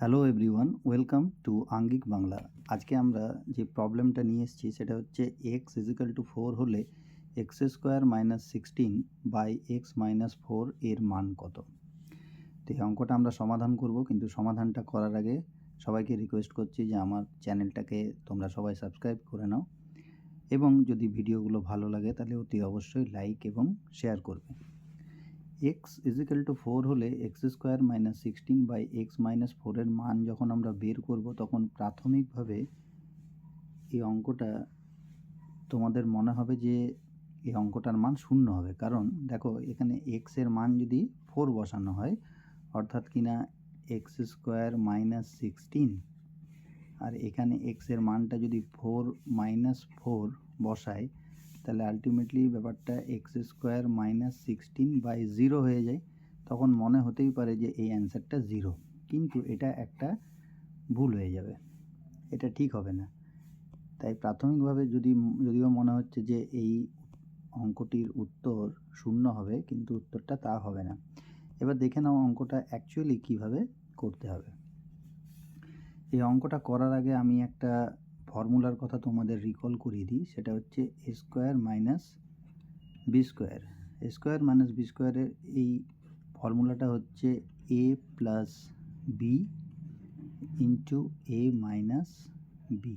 Hello everyone welcome to Angik Bangla আজকে আমরা যে প্রবলেমটা নিয়ে এসেছি সেটা হচ্ছে এক্স ইজিক্যাল টু ফোর হলে x square minus sixteen by x minus four এর মান কত? তো এই অঙ্কটা আমরা সমাধান করব, কিন্তু সমাধানটা করার আগে সবাইকে রিকোয়েস্ট করছি যে আমার চ্যানেলটাকে তোমরা সবাই সাবস্ক্রাইব করে নাও। এবং যদি ভিডিওগুলো ভালো লাগে তাহলে অতি অবশ্যই লাইক এবং শেয়ার করবে। এক্স ইজিক্যাল টু ফোর হলে x square minus sixteen by x minus ফোরের মান যখন আমরা বের করব, তখন প্রাথমিকভাবে এই অঙ্কটা তোমাদের মনে হবে যে এই অঙ্কটার মান শূন্য হবে। কারণ দেখো, এখানে এক্সের মান যদি ফোর বসানো হয়, অর্থাৎ কিনা এক্স স্কোয়ার মাইনাস সিক্সটিন আর এখানে এক্সের মানটা যদি ফোর মাইনাস ফোর বসায় তাহলে আলটিমেটলি ব্যাপারটা x square minus sixteen by zero হয়ে যায়, তখন মনে হতেই পারে যে এই অ্যান্সারটা জিরো কিন্তু এটা একটা ভুল হয়ে যাবে, এটা ঠিক হবে না। তাই প্রাথমিকভাবে যদি, যদিও মনে হচ্ছে যে এই অঙ্কটির উত্তর শূন্য হবে, কিন্তু উত্তরটা তা হবে না। এবার দেখে নাও অঙ্কটা অ্যাকচুয়ালি কীভাবে করতে হবে। এই অঙ্কটা করার আগে আমি একটা ফর্মুলার কথা তোমাদের রিকল করিয়ে দিই, সেটা হচ্ছে A square minus B square A square minus B স্কোয়ারের এই ফর্মুলাটা হচ্ছে A plus B into A minus B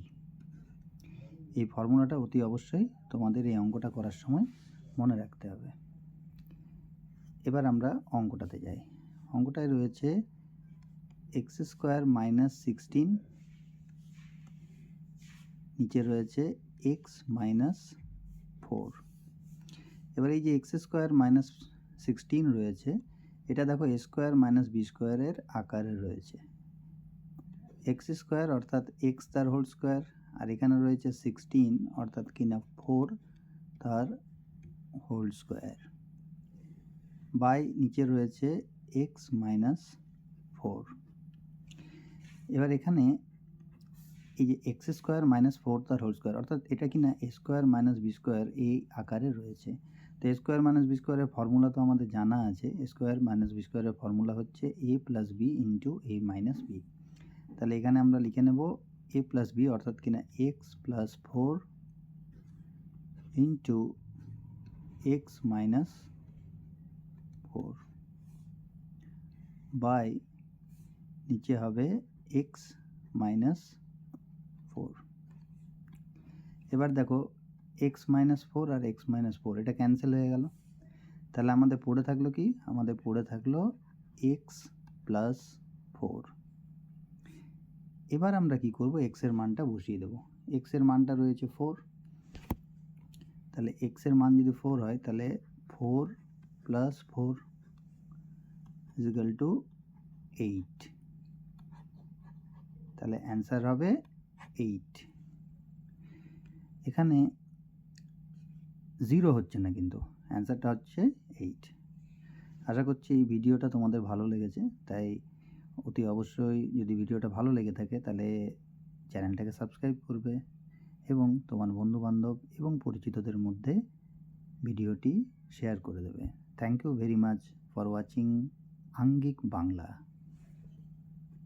এই ফর্মুলাটা অতি অবশ্যই তোমাদের এই অঙ্কটা করার সময় মনে রাখতে হবে। এবার আমরা অঙ্কটাতে যাই। অঙ্কটায় রয়েছে এক্স স্কোয়ার মাইনাস সিক্সটিন নিচে রয়েছে এক্স মাইনাস ফোর এবার এই যে এক্স স্কোয়ার মাইনাস সিক্সটিন রয়েছে, এটা দেখো স্কোয়ার মাইনাস বি স্কোয়ারের আকারে রয়েছে। এক্স স্কোয়ার অর্থাৎ এক্স তার হোল স্কোয়ার আর এখানে রয়েছে সিক্সটিন অর্থাৎ কিনা ফোর তার হোল স্কোয়ার বাই নিচে রয়েছে এক্স মাইনাস ফোর এবার এখানে এই যে এক্স স্কোয়ার মাইনাস ফোর তার হোল স্কোয়ার অর্থাৎ এটা কি না A square minus B square এই আকারে রয়েছে। তো এ স্কোয়ার মাইনাস বি স্কোয়ারের ফর্মুলা তো আমাদের জানা আছে। এ স্কোয়ার মাইনাস বি স্কোয়ারের ফর্মুলা হচ্ছে A plus B into A minus B তাহলে এখানে আমরা লিখে নেব এ প্লাস বি অর্থাৎ কিনা x plus four into x minus four by নিচে হবে এক্স মাইনাস ফোর এবার দেখো এক্স মাইনাস ফোর আর এক্স মাইনাস ফোর এটা ক্যান্সেল হয়ে গেল। তাহলে আমাদের পড়ে থাকল কি? আমাদের পড়ে থাকল এক্স প্লাস ফোর এবার আমরা কি করব? এক্সের মানটা বসিয়ে দেবো। এক্সের মানটা রয়েছে ফোর তাহলে এক্সের মান যদি ফোর হয়, তাহলে four plus four equal to eight তাহলে অ্যান্সার হবে এইট এখানে জিরো হচ্ছে না কিন্তু অ্যান্সারটা হচ্ছে এইট আশা করছি এই ভিডিওটা তোমাদের ভালো লেগেছে, তাই অতি অবশ্যই যদি ভিডিওটা ভালো লেগে থাকে তাহলে চ্যানেলটাকে সাবস্ক্রাইব করবে এবং তোমার বন্ধুবান্ধব এবং পরিচিতদের মধ্যে ভিডিওটি শেয়ার করে দেবে। Thank you very much for watching Angik Bangla